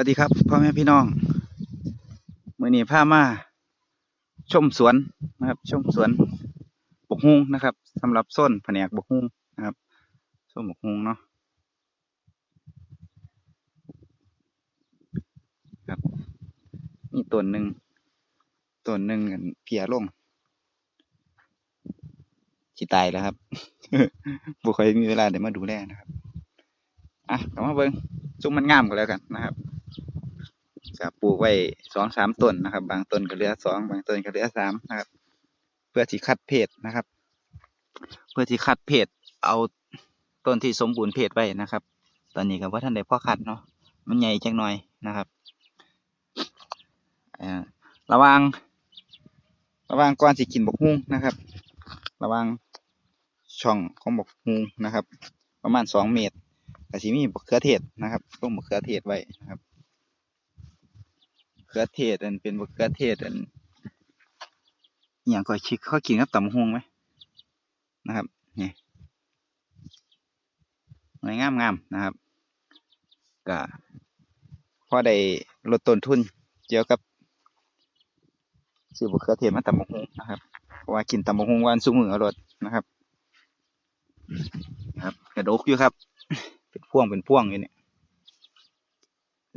วัสดีครับพ่อแม่พี่น้องมื่อนี้พามาชมสวนนะครับ ชมสวนบกฮุงนะครับสำหรับส้นแผนกบกฮุงนะครับส้นบกฮุงเนาะครับนี่ต้นหนึ่งต้นหนึ่งอันเพียลงสิตายแล้วครับบุคอยมีเวลาเดี๋ยวมาดูแลนะครับอะกลับมาเบิ้งซุ้มมันงามก็แล้วกันนะครับ จะปลูกไว้สองสามต้นนะครับ บางต้นก็เหลือสองบางต้นก็เหลือสามนะครับ เพื่อที่คัดเพศนะครับ เพื่อที่คัดเพศเอาต้นที่สมบูรณ์เพศไว้นะครับ ตอนนี้ก็ว่าท่านได้พ่อคัดเนาะมันใหญ่จังหน่อยนะครับระวังระวังก่อนสิกินบกฮุ้งนะครับ ระวังช่องของบกฮุ้งนะครับ ประมาณสองเมตรก็สิมีบกเขือเทศนะครับต้มบกเขือเทศไว้นะครับ เขือเทศอันเป็นบะเขือเทศอันอย่างก็ชิกเขากินกับตำบักฮวงไหมนะครับนี่หน่วยงามงามๆนะครับก็พอได้ลดต้นทุนเกี่ยวกับซื้อบะเขือเทศมาตำบักฮวงนะครับเพราะว่ากินตำบักฮวงวันสุมืออร่อยนะครับ ครับกระดกอยู่ครับ เป็นพ่วงเป็นพ่วงอยู่เนี่ย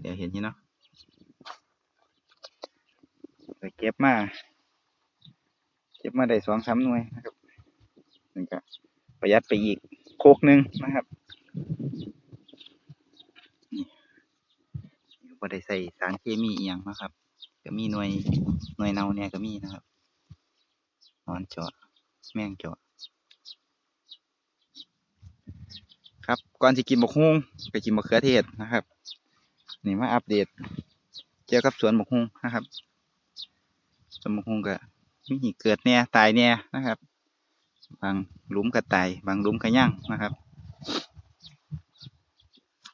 เดี๋ยวเห็นอยู่เนาะ ไปเก็บมาเก็บมาได้สองสามหน่วยนะครับนี่ก็ประหยัดไปอีกโคกหนึ่งนะครับนี่ก็ได้ใส่สารเคมีอีกอย่างนะครับ ก็มีหน่วยหน่วยเนาเนี่ยก็มีนะครับนอนเจาะแม่งเจาะครับก่อนที่กินบกฮุ้งไปกินมะเขือเทศนะครับ นี่มาอัปเดต เกี่ยวกับสวนบกฮุ้งนะครับ สมคงก็มีเกิดเนี่ยตายเนี่ยนะครับ บางหลุมก็ตาย บางหลุมก็ย่างนะครับ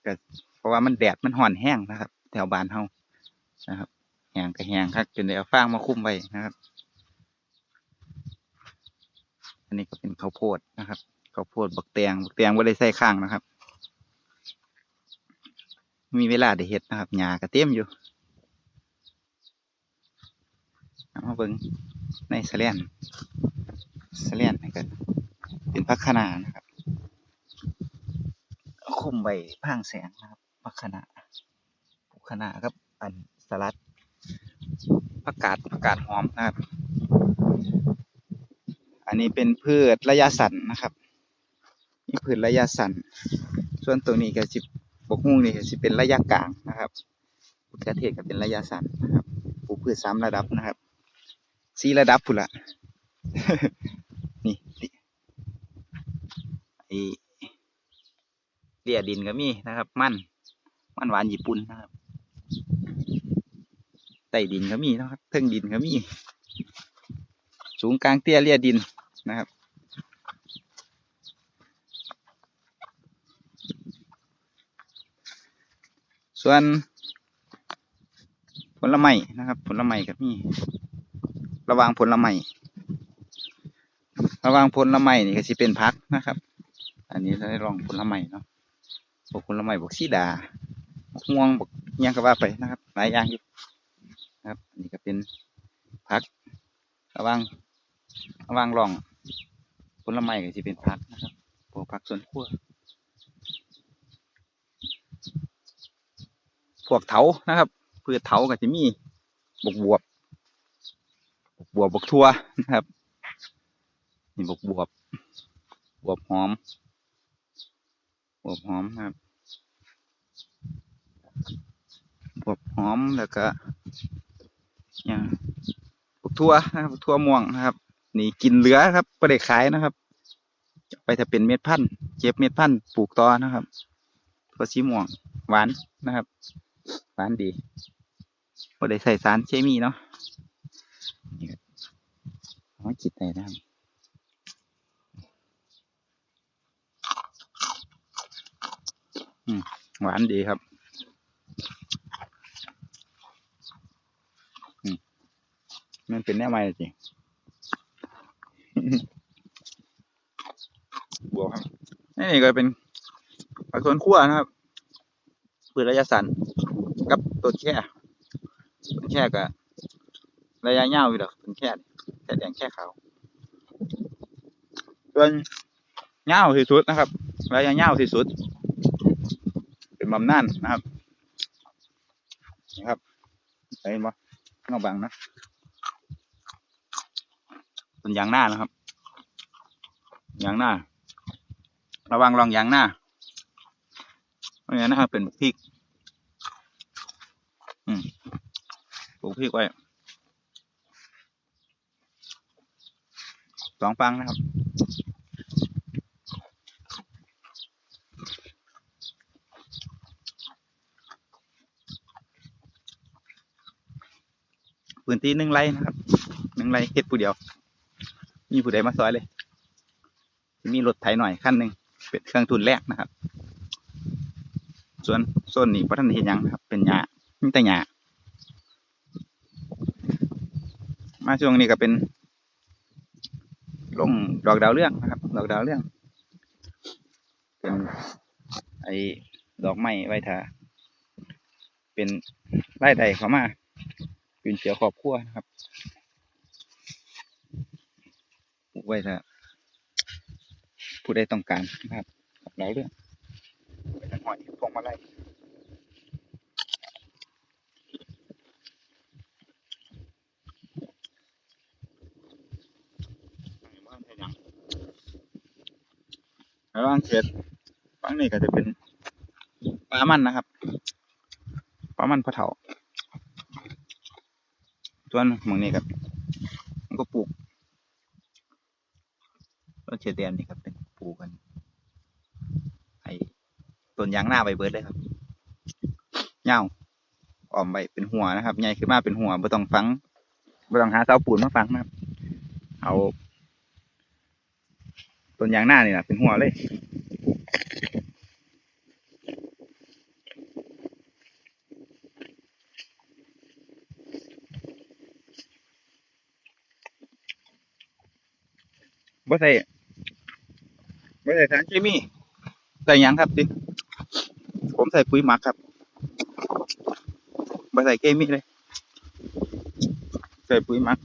ก็เพราะว่ามันแดดมันห่อนแห้งนะครับ แถวบ้านเฮานะครับแห้งก็แห้งครับจนได้เอาฟางมาคุ้มไว้นะครับ อันนี้ก็เป็นข้าวโพดนะครับข้าวโพดบักแตงบักแตงบ่ได้ใส่ข้างนะครับ มีเวลาได้เฮ็ดนะครับหญ้าก็เต็มอยู่ เอา มาเบิ่งในสแลนสแลนนี่ก็เป็นพักขนานะครับคุมไว้พางแสงนะครับพักขนาพักขนาครับ อันสลัดผักกาดผักกาดหอมนะครับ อันนี้เป็นพืชระยะสั้นนะครับนี่พืชระยะสั้นส่วนตัวนี้ก็สิบกฮุ้งนี่ก็สิเป็นระยะกลางนะครับมะเขือเทศก็เป็นระยะสั้นนะครับปลูกพืชสามระดับนะครับ สีระดับพุ่นละนี่ไอเลียดินก็มีนะครับ มันมันหวานญี่ปุ่นนะครับใต้ดินก็มีนะครับเทิงดินก็มี สูงกลางเตี้ยเลียดินนะครับส่วนผลไม้นะครับ ผลไม้ก็มี ระวางผลละไม้ระวางผลละไม้นี่ก็สิเป็นพักนะครับ อันนี้เราได้ลองผลละไม้เนาะพวกผลไม้บวกสีดาบวกม่วงบวกยังก็ว่าไปนะครับ หลายอย่างอยู่นะครับอันนี้ก็เป็นพักระวางระวางลองผลไม้ก็สิเป็นพักนะครับพวกผักสวนครัวพวกเถานะครับพืชเถาก็จะมีบวบบวบ บวบบวกทั่วนะครับ นี่บวบบวบบวบหอม บวบหอมนะครับ บวบหอมแล้วก็อย่างบวบทั่วนะครับบวบทั่วม่วงนะครับ นี่กินเหลือครับไม่ได้ขายนะครับ ไปถ้าเป็นเม็ดพันธุ์เก็บเม็ดพันธุ์ปลูกต่อนะครับทั่วสีม่วงหวานนะครับ หวานดีไม่ได้ใส่สารเคมีเนาะ มาคิดได้นะครับอืมหวานดีครับมันเป็นแนวใหม่จริงบวกครับ นี่ก็เป็นผักสวนครัวนะครับพืชระยะสั้นกับต้นแค่ต้นแค่ก็ระยะยาวอยู่ดอกต้นแค่ แค่แดงแค่ขาวส่วนยาที่สุดนะครับระยะยาที่สุด เป็นบำนาญนะครับนะครับเห็นบ่นอกบังนะต้นยางหน้านะครับยางหน้า ระวังรองยางหน้าเพราะงั้นนะครับเป็นพริก อืมปลูกพริกไว้ สองฟังนะครับ พื้นที่หนึ่งไร่นะครับหนึ่งไร่เฮ็ดผู้เดียว มีผู้ใดมาซอยเลย มีรถไถหน่อยขั้นหนึ่งเป็นเครื่องทุนแรกนะครับ ส่วนโซนนี้พระท่านเห็นยังครับ เป็นหญ้ามีแต่หญ้ามาช่วงนี้ก็เป็น ลงดอกดาวเรื่องนะครับ ดอกดาวเรื่อง เป็นไอ้ดอกไม้ไว้ถ้าเป็นไร่ใดเขามาเป็นเสียครอบครัวนะครับปลูกไว้ถ้าผู้ใดต้องการนะครับดอกดาวเรื่องเป็นหอยพวงมาลัย แล้วบางเขตฝั่งนี้ก็จะเป็นปลามันนะครับปลามันพะเถาส่วนหมองนี้ครับมันก็ปลูกต้นเชเดียนนี่ครับเป็นปลูกกันไอ้ต้นยางหน้าใบเบิร์ดเลยครับเงาอ้อมใบเป็นหัวนะครับใหญ่ขึ้นมาเป็นหัวไม่ต้องฟังไม่ต้องหาเสาปูนมาฟังนะครับเอา ต้นยางหน้านี่แหละเป็นหัวเลยบ่ใส่บ่ใส่สารเคมีใส่ยังครับดิผมใส่ปุ๋ยหมักครับบ่ใส่เคมีเลย ใส่ปุ๋ยหมัก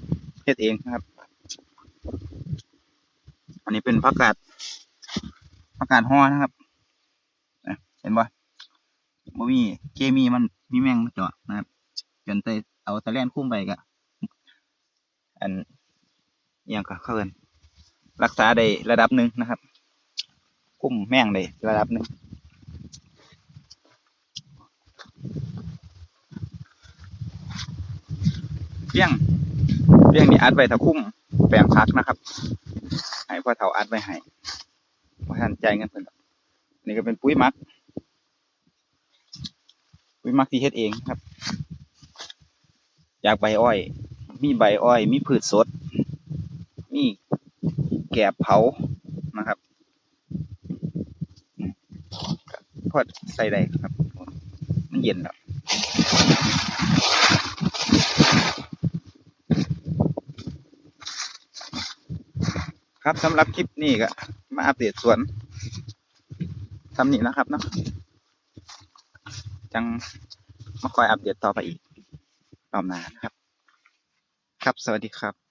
เฮ็ดเองครับ นนี้เป็นผักกาดผักกาดฮ้อนะครับเห็นบ่บ่มีเคมีมันมีแมงมาเจาะนะครับจนไปเอาตะแลนคุ้มไปก็อันอิหยังก็เขาเอิ้นรักษาได้ระดับหนึ่งนะครับ คุ้มแมงได้ระดับหนึ่งเปี้ยงเปี้ยงนี่อัดไว้ถ้าคุ้ม แปลงพักนะครับให้พ่อเฒ่าอัดไว้ให้พ่อท่านใจายเงินเพิ่นนี่ก็เป็นปุ๋ยมัก ปุ๋ยมักที่เฮ็ดเองครับ อยากใบอ้อย มีใบอ้อย มีพืชสด มีแกบเผานะครับพอใส่ได้ครับ มันเย็นแล้ว ครับสำหรับคลิปนี้ก็มาอัปเดตสวนทำนี้นะครับเนาะจังมาคอยอัปเดตต่อไปอีกรอบหน้านะครับ ครับสวัสดีครับ